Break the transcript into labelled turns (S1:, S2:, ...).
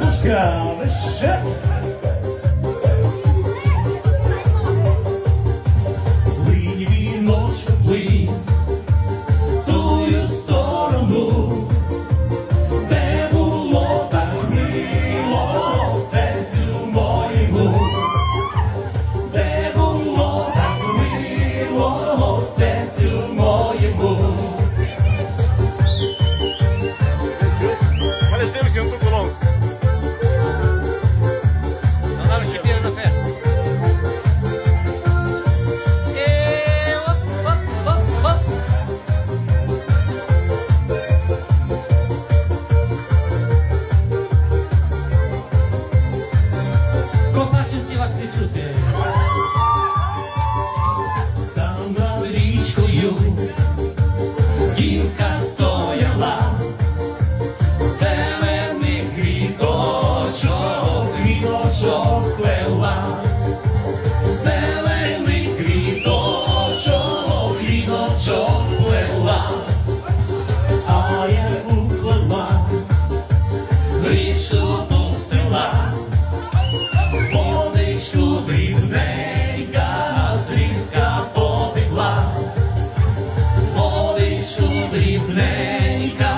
S1: Muska, wyższe. 24 Там над річкою дівка стояла, зелених квіточок, квіточок плела, зелений квіточок, квіточок плела, а я уклала річку. маленька.